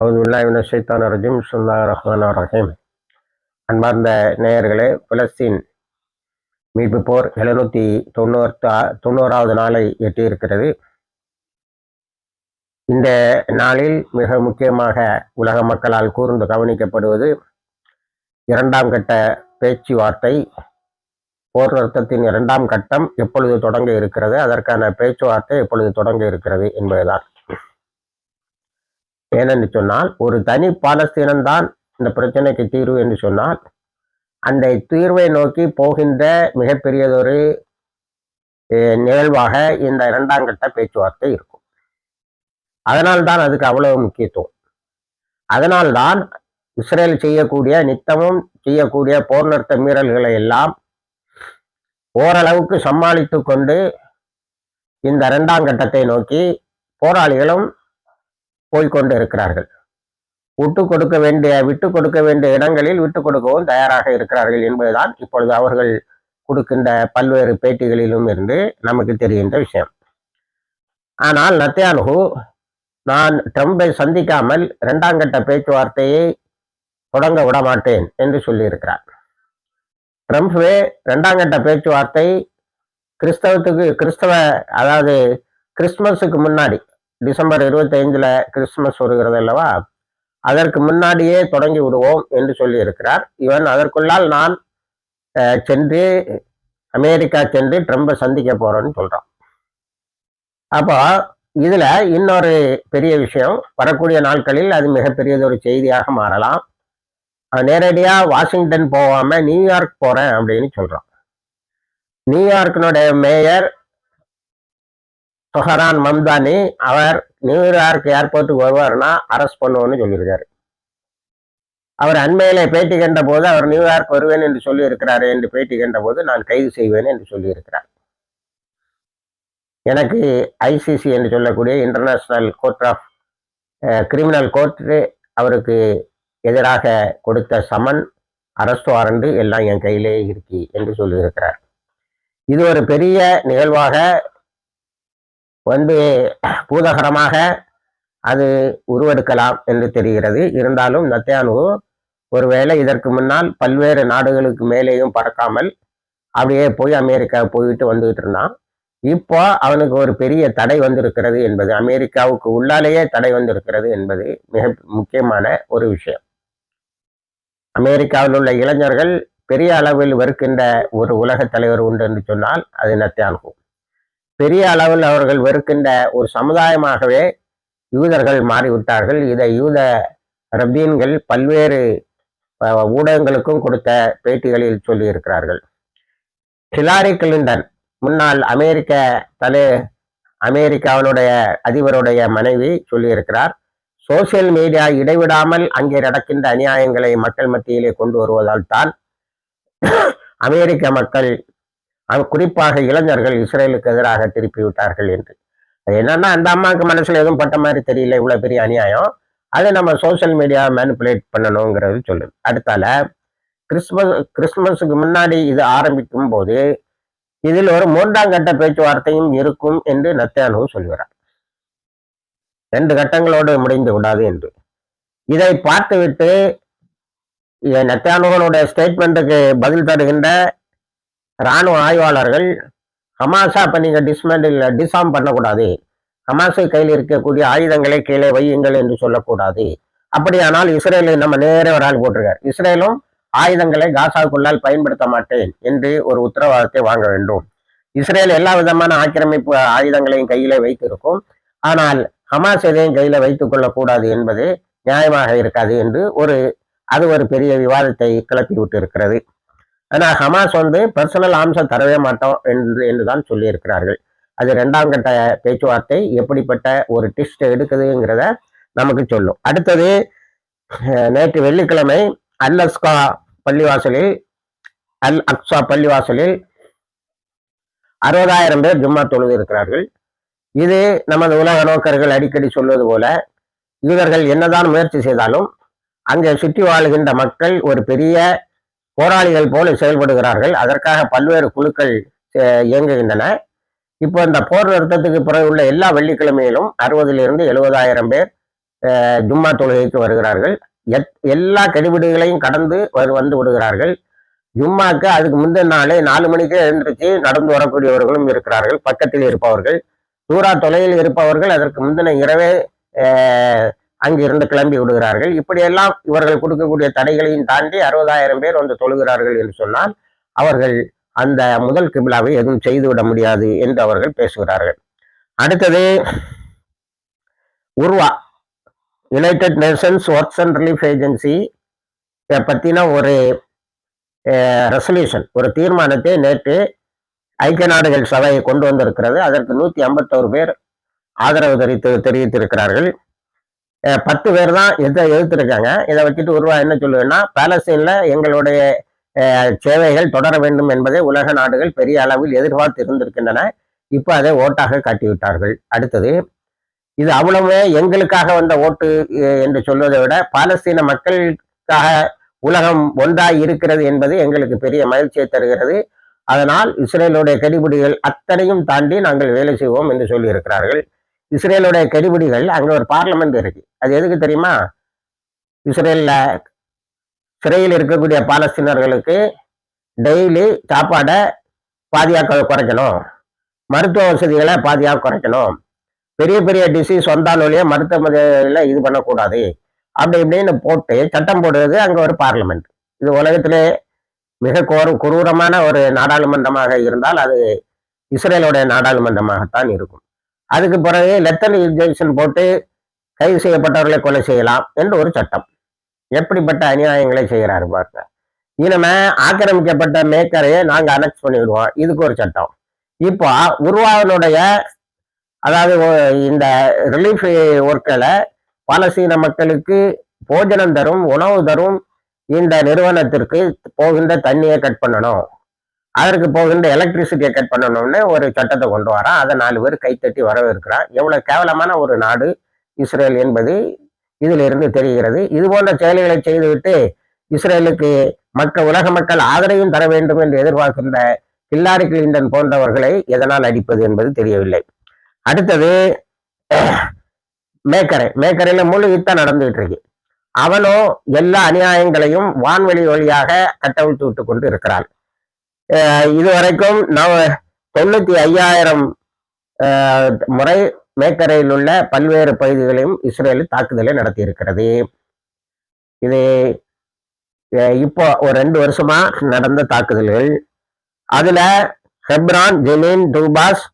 அவுதுல்லாஹிமின ஷைத்தான் ரஜீம். சுல்லா ரஹ்மான் ரஹீம். அன்பார்ந்த நேயர்களே பிலஸ்தீன் மீட்பு போர் எழுநூற்றி தொண்ணூறு தொண்ணூறாவது நாளை எட்டியிருக்கிறது. இந்த நாளில் மிக முக்கியமாக உலக மக்களால் கூர்ந்து கவனிக்கப்படுவது இரண்டாம் கட்ட பேச்சுவார்த்தை. போர் நிறுத்தத்தின் இரண்டாம் கட்டம் எப்பொழுது தொடங்க இருக்கிறது? அதற்கான பேச்சுவார்த்தை எப்பொழுது தொடங்க இருக்கிறது என்பதுதான். ஏனென்று சொன்னால் ஒரு தனி பாலஸ்தீனம்தான் இந்த பிரச்சனைக்கு தீர்வு என்று சொன்னால் அந்த தீர்வை நோக்கி போகின்ற மிகப்பெரியதொரு நிகழ்வாக இந்த இரண்டாம் கட்ட பேச்சுவார்த்தை இருக்கும். அதனால்தான் அதுக்கு அவ்வளவு முக்கியத்துவம். அதனால்தான் இஸ்ரேல் செய்யக்கூடிய நித்தமும் செய்யக்கூடிய போர் நிறுத்த மீறல்களை எல்லாம் ஓரளவுக்கு சமாளித்து கொண்டு இந்த இரண்டாம் கட்டத்தை நோக்கி போராளிகளும் போய்கொண்டு இருக்கிறார்கள் விட்டு கொடுக்க வேண்டிய விட்டு கொடுக்க வேண்டிய இடங்களில் விட்டு கொடுக்கவும் தயாராக இருக்கிறார்கள் என்பதுதான் இப்பொழுது அவர்கள் கொடுக்கின்ற பல்வேறு பேட்டிகளிலும் இருந்து நமக்கு தெரிகின்ற விஷயம். ஆனால் நத்தியானுகு நான் ட்ரம்பை சந்திக்காமல் இரண்டாம் கட்ட பேச்சுவார்த்தையை தொடங்க விட மாட்டேன் என்று சொல்லியிருக்கிறார். ட்ரம்ப்வே இரண்டாம் கட்ட பேச்சுவார்த்தை கிறிஸ்தவத்துக்கு கிறிஸ்தவ அதாவது கிறிஸ்துமஸுக்கு முன்னாடி டிசம்பர் இருபத்தி ஐந்துல கிறிஸ்துமஸ் வருகிறது அல்லவா? அதற்கு முன்னாடியே தொடங்கி விடுவோம் என்று சொல்லி இருக்கிறார் இவன் அதற்குள்ளால் நான் சென்று அமெரிக்கா சென்று ட்ரம்பை சந்திக்க போறேன்னு சொல்றான். அப்போ இதுல இன்னொரு பெரிய விஷயம். வரக்கூடிய நாட்களில் அது மிகப்பெரியது ஒரு செய்தியாக மாறலாம். நேரடியா வாஷிங்டன் போகாம நியூயார்க் போறேன் அப்படின்னு சொல்றான். நியூயார்க்கினுடைய மேயர் தொஹரான் மம்தானி அவர் நியூயார்க் ஏர்போர்ட்டுக்கு வருவார்னா அரெஸ்ட் பண்ணுவோம்னு சொல்லியிருக்காரு. அவர் அண்மையில பேட்டி கண்ட போது அவர் நியூயார்க் வருவேன் என்று சொல்லியிருக்கிறாரு என்று பேட்டி கண்ட போது நான் கைது செய்வேன் என்று சொல்லியிருக்கிறார். எனக்கு ஐசிசி என்று சொல்லக்கூடிய international court of criminal court அவருக்கு எதிராக கொடுத்த சமன் அரஸ்ட் வாரண்டு எல்லாம் என் கையிலே இருக்கு என்று சொல்லியிருக்கிறார். இது ஒரு பெரிய நிகழ்வாக வந்து பூதகரமாக அது உருவெடுக்கலாம் என்று தெரிகிறது. இருந்தாலும் நத்தியானு ஒருவேளை இதற்கு முன்னால் பல்வேறு நாடுகளுக்கு மேலேயும் பறக்காமல் அப்படியே போய் அமெரிக்கா போயிட்டு வந்துகிட்டு இருந்தான். இப்போ அவனுக்கு ஒரு பெரிய தடை வந்திருக்கிறது என்பது அமெரிக்காவுக்கு உள்ளாலேயே தடை வந்திருக்கிறது என்பது மிக முக்கியமான ஒரு விஷயம். அமெரிக்காவில் உள்ள இளைஞர்கள் பெரிய அளவில் வெறுக்கின்ற ஒரு உலக தலைவர் உண்டு என்று சொன்னால் அது நத்தியானு. பெரிய அளவில் அவர்கள் வெறுக்கின்ற ஒரு சமுதாயமாகவே யூதர்கள் மாறிவிட்டார்கள். இதை யூத ரபீன்கள் பல்வேறு ஊடகங்களுக்கும் கொடுத்த பேட்டிகளில் சொல்லியிருக்கிறார்கள். ஹிலாரி கிளின்டன் முன்னாள் அமெரிக்க தலை அமெரிக்காவினுடைய அதிபருடைய மனைவி சொல்லியிருக்கிறார் சோசியல் மீடியா இடைவிடாமல் அங்கே நடக்கின்ற அநியாயங்களை மக்கள் மத்தியிலே கொண்டு வருவதால் தான் அமெரிக்க மக்கள் குறிப்பாக இளைஞர்கள் இஸ்ரேலுக்கு எதிராக திருப்பி விட்டார்கள் என்று. அது என்னன்னா அந்த அம்மாவுக்கு மனசுல எதுவும் பட்ட மாதிரி தெரியல இவ்வளவு பெரிய அநியாயம். அதை நம்ம சோசியல் மீடியா மேனிப்புலேட் பண்ணணுங்கிறது சொல்லுது. அடுத்தால கிறிஸ்மஸ் கிறிஸ்மஸுக்கு முன்னாடி இது ஆரம்பிக்கும் போது இதில் ஒரு மூன்றாம் கட்ட பேச்சுவார்த்தையும் இருக்கும் என்று நத்தியானு சொல்கிறார் ரெண்டு கட்டங்களோடு முடிந்து விடாது என்று. இதை பார்த்துவிட்டு நத்தியானுகளுடைய ஸ்டேட்மெண்ட்டுக்கு பதில் தருகின்ற இராணுவ ஆய்வாளர்கள் ஹமாஸா இப்போ நீங்கள் டிஸ்மெண்டில் டிசாம் பண்ணக்கூடாது. ஹமாஸை கையில் இருக்கக்கூடிய ஆயுதங்களை கீழே வையுங்கள் என்று சொல்லக்கூடாது. அப்படியானால் இஸ்ரேலை நம்ம நேரே ஒரு ஆள் போட்டிருக்கார். இஸ்ரேலும் ஆயுதங்களை காசாவுக்குள்ளால் பயன்படுத்த மாட்டேன் என்று ஒரு உத்தரவாதத்தை வாங்க வேண்டும். இஸ்ரேல் எல்லா விதமான ஆக்கிரமிப்பு ஆயுதங்களையும் கையில வைத்திருக்கும். ஆனால் ஹமாஸ் எதையும் கையில வைத்துக் கொள்ளக்கூடாது என்பது நியாயமாக இருக்காது என்று ஒரு அது ஒரு பெரிய விவாதத்தை கிளப்பி விட்டு இருக்கிறது ஆனால் ஹமாஸ் வந்து பர்சனல் அம்சம் தரவே மாட்டோம் என்று என்றுதான் சொல்லியிருக்கிறார்கள். அது ரெண்டாம் கட்ட பேச்சுவார்த்தை எப்படிப்பட்ட ஒரு டிஸ்ட் எடுக்குதுங்கிறத நமக்கு சொல்லும். அடுத்தது நேற்று வெள்ளிக்கிழமை அல் அஸ்கா பள்ளிவாசலில் அல் அக்ஸா பள்ளிவாசலில் அறுபதாயிரம் பேர் ஜும்மா தொழுது இருக்கிறார்கள் இது நமது உலக நோக்கர்கள் அடிக்கடி சொல்வது போல இவர்கள் என்னதான் முயற்சி செய்தாலும் அங்கே சுற்றி வாழுகின்ற மக்கள் ஒரு பெரிய போராளிகள் போல செயல்படுகிறார்கள். அதற்காக பல்வேறு குழுக்கள் இயங்குகின்றன. இப்போ இந்த போர் நிறுத்தத்துக்கு பிறகு உள்ள எல்லா வெள்ளிக்கிழமையிலும் அறுபதிலிருந்து எழுபதாயிரம் பேர் ஜும்மா தொழுகைக்கு வருகிறார்கள். எத் எல்லா கெடுபிடுகளையும் கடந்து வரு- வந்து விடுகிறார்கள். ஜும்மாக்கு அதுக்கு முந்தின நாளே நாலு மணிக்கே எழுந்திருச்சு நடந்து வரக்கூடியவர்களும் இருக்கிறார்கள். பக்கத்தில் இருப்பவர்கள். தூரா தொலைவில் இருப்பவர்கள் அதற்கு முந்தின இரவே அங்கிருந்து கிளம்பி விடுகிறார்கள். இப்படியெல்லாம் இவர்கள் கொடுக்கக்கூடிய தடைகளையும் தாண்டி அறுபதாயிரம் பேர் வந்து தொழுகிறார்கள் என்று சொன்னால் அவர்கள் அந்த முதல் கிபிலாவை எதுவும் செய்துவிட முடியாது என்று அவர்கள் பேசுகிறார்கள். அடுத்தது உருவா United Nations works and relief agency பற்றின ஒரு ரெசல்யூஷன் ஒரு தீர்மானத்தை நேற்று ஐக்கிய நாடுகள் சபையை கொண்டு வந்திருக்கிறது. அதற்கு நூற்றி ஐம்பத்தோரு பேர் ஆதரவு தெரிவித்து தெரிவித்திருக்கிறார்கள். பத்து பேர் தான் எதை எதிர்த்திருக்காங்க இதை வச்சுட்டு உருவா என்ன சொல்லுவேன்னா பாலஸ்தீன்ல எங்களுடைய அஹ், சேவைகள் தொடர வேண்டும் என்பதை உலக நாடுகள் பெரிய அளவில் எதிர்பார்த்து இருந்திருக்கின்றன. இப்போ அதை ஓட்டாக காட்டிவிட்டார்கள். அடுத்தது இது அவ்வளவுமே எங்களுக்காக வந்த ஓட்டு என்று சொல்வதை விட பாலஸ்தீன மக்களுக்காக உலகம் ஒன்றாய் இருக்கிறது என்பது எங்களுக்கு பெரிய மகிழ்ச்சியை தருகிறது. அதனால் இஸ்ரேலுடைய கெடிபிடிகள் அத்தனையும் தாண்டி நாங்கள் வேலை செய்வோம் என்று சொல்லியிருக்கிறார்கள். இஸ்ரேலுடைய கெடிபிடிகள் அங்க ஒரு பார்லமெண்ட் இருக்கு. அது எதுக்கு தெரியுமா? இஸ்ரேல்ல சிறையில் இருக்கக்கூடிய பாலஸ்தீனர்களுக்கு டெய்லி சாப்பாடை பாதியாக குறைக்கணும். மருத்துவ வசதிகளை பாதியாக குறைக்கணும். பெரிய பெரிய டிசீஸ் வந்தால் ஒழிய மருத்துவமனையில் இது பண்ணக்கூடாது. அப்படி இப்படின்னு போட்டு சட்டம் போடுறது அங்க ஒரு பார்லமெண்ட் இது உலகத்திலே மிக கோர குரூரமான ஒரு நாடாளுமன்றமாக இருந்தால் அது இஸ்ரேலுடைய நாடாளுமன்றமாகத்தான் இருக்கும். அதுக்கு பிறகு லெத்தல் இன்ஜெக்ஷன் போட்டு கைது செய்யப்பட்டவர்களை கொலை செய்யலாம் என்று ஒரு சட்டம். எப்படிப்பட்ட அநியாயங்களை செய்கிறாரு பாருங்க. இனிமே ஆக்கிரமிக்கப்பட்ட மேக்கரையே நாங்க அனெக்ஸ் பண்ணிவிடுவோம் இதுக்கு ஒரு சட்டம். இப்போ உருவாவனுடைய அதாவது இந்த ரிலீஃப் ஒர்க்கில் பாலஸ்தீன மக்களுக்கு போஜனம் தரும் உணவு தரும் இந்த நிறுவனத்திற்கு போகின்ற தண்ணியை கட் பண்ணணும். அதற்கு போகின்ற எலக்ட்ரிசிட்டியை கட் பண்ணணும்னு ஒரு சட்டத்தை கொண்டு வரான். அதை நாலு பேர் கைத்தட்டி வரவேற்கிறான். எவ்வளவு கேவலமான ஒரு நாடு இஸ்ரேல் என்பது இதிலிருந்து தெரிகிறது. இது போன்ற செயல்களை செய்துவிட்டு இஸ்ரேலுக்கு மக்கள் உலக மக்கள் ஆதரவையும் தர வேண்டும் என்று எதிர்பார்க்கின்ற ஹில்லாரி கிளின்டன் போன்றவர்களை எதனால் அடிப்பது என்பது தெரியவில்லை. அடுத்தது மேக்கரை. மேக்கரையில முழு யுத்தம் நடந்துகிட்டு இருக்கு அவனும் எல்லா அநியாயங்களையும் வான்வெளி வழியாக கட்டவிழ்த்து விட்டு கொண்டு இருக்கிறான். இதுவரைக்கும் நவ தொண்ணூத்தி ஐயாயிரம் முறை மேக்கரையில் உள்ள பல்வேறு பகுதிகளையும் இஸ்ரேல் தாக்குதலை நடத்தியிருக்கிறது. இது இப்போ ஒரு ரெண்டு வருஷமா நடந்த தாக்குதல்கள். அதுல ஹெப்ரான் ஜெனின் டூபாஸ்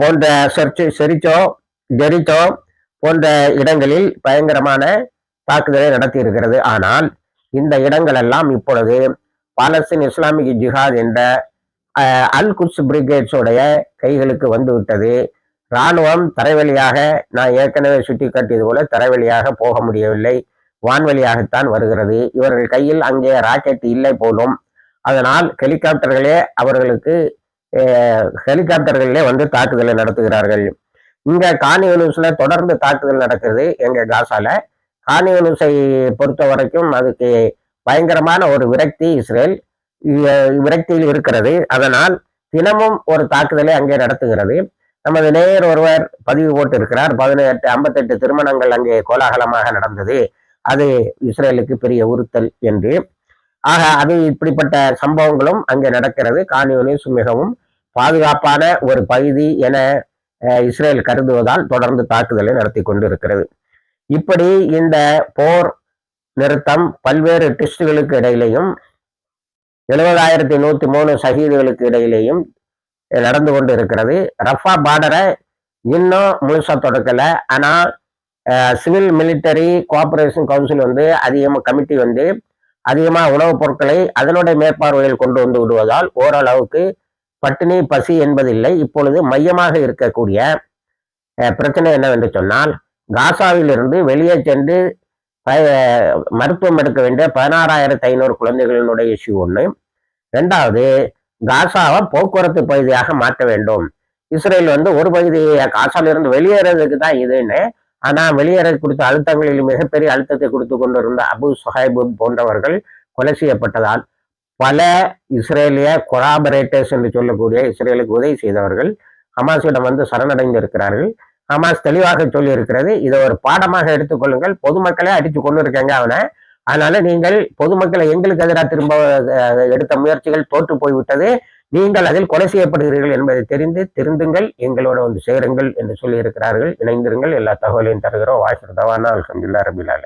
போன்ற செர்ச்சு செரிச்சோ ஜெரிச்சோ போன்ற இடங்களில் பயங்கரமான தாக்குதலை நடத்தியிருக்கிறது. ஆனால் இந்த இடங்கள் எல்லாம் இப்பொழுது பாலஸ்தீன் இஸ்லாமிக் ஜிஹாத் என்ற அல் குட்ஸ் பிரிகேட்ஸோடைய கைகளுக்கு வந்துவிட்டது இராணுவம் தரைவழியாக நான் ஏற்கனவே சுட்டி காட்டியது போல தரைவழியாக போக முடியவில்லை. வான்வழியாகத்தான் வருகிறது. இவர்கள் கையில் அங்கே ராக்கெட் இல்லை போலும். அதனால் ஹெலிகாப்டர்களே அவர்களுக்கு ஹெலிகாப்டர்களே வந்து தாக்குதலை நடத்துகிறார்கள். இங்கே காணியூனிஸ்ல தொடர்ந்து தாக்குதல் நடக்குது எங்கள் காசால. காணியூனிஸை பொறுத்த வரைக்கும் அதுக்கு பயங்கரமான ஒரு விரக்தி இஸ்ரேல் விரக்தியில் இருக்கிறது. அதனால் தினமும் ஒரு தாக்குதலை அங்கே நடத்துகிறது. நமது நேயர் ஒருவர் பதிவு போட்டிருக்கிறார். பதினெட்டு ஐம்பத்தெட்டு திருமணங்கள் அங்கே கோலாகலமாக நடந்தது. அது இஸ்ரேலுக்கு பெரிய உறுத்தல் என்று. ஆக அது இப்படிப்பட்ட சம்பவங்களும் அங்கே நடக்கிறது. காணியூனிஸ் மிகவும் பாதுகாப்பான ஒரு பகுதி என அஹ், இஸ்ரேல் கருதுவதால் தொடர்ந்து தாக்குதலை நடத்தி கொண்டிருக்கிறது. இப்படி இந்த போர் நிறுத்தம் பல்வேறு டெஸ்டுகளுக்கு இடையிலையும் எழுபதாயிரத்தி நூத்தி மூணு சகிதுகளுக்கு இடையிலேயும் நடந்து கொண்டு இருக்கிறது ரஃபா பார்டரை இன்னும் முழுசா தொடக்கல. ஆனால் சிவில் மிலிட்டரி கோஆபரேஷன் கவுன்சில் வந்து அதிகமாக கமிட்டி வந்து அதிகமாக உணவுப் பொருட்களை அதனுடைய மேற்பார்வையில் கொண்டு வந்து விடுவதால் ஓரளவுக்கு பட்டினி பசி என்பதில்லை. இப்பொழுது மையமாக இருக்கக்கூடிய பிரச்சனை என்னவென்று சொன்னால் காசாவிலிருந்து வெளியே சென்று மருத்துவம் எடுக்க வேண்டிய பதினாறாயிரத்தி ஐநூறு குழந்தைகளினுடைய இஷ்யூ ஒன்று ரெண்டாவது காசாவை போக்குவரத்து பகுதியாக மாற்ற வேண்டும். இஸ்ரேல் வந்து ஒரு பகுதியை காசாலிருந்து வெளியேறதுக்கு தான் இதுன்னு. ஆனா வெளியேற கொடுத்த அழுத்தங்களில் மிகப்பெரிய அழுத்தத்தை கொடுத்து கொண்டிருந்த அபு சுஹைபு போன்றவர்கள் கொலை செய்யப்பட்டதால் பல இஸ்ரேலிய கொராபரேட்டர்ஸ் என்று சொல்லக்கூடிய இஸ்ரேலுக்கு உதவி செய்தவர்கள் ஹமாஸிடம் வந்து சரணடைந்து இருக்கிறார்கள் ஹமாஸ் தெளிவாக சொல்லியிருக்கிறது. இதை ஒரு பாடமாக எடுத்துக்கொள்ளுங்கள். பொதுமக்களே அடித்து கொண்டு இருக்காங்க அவனை. அதனால நீங்கள் பொதுமக்களை எங்களுக்கு எதிராக திரும்ப எடுத்த முயற்சிகள் தோற்று போய்விட்டது. நீங்கள் அதில் கொலை செய்யப்படுகிறீர்கள் என்பதை தெரிந்து திருந்துங்கள். எங்களோட வந்து சேருங்கள் என்று சொல்லியிருக்கிறார்கள். இணைந்திருங்கள். எல்லா தகவலையும் தருகிறோம். வாய்ஸ் தவானா அல்ஹம்துலில்லாஹ் ரபிலாலே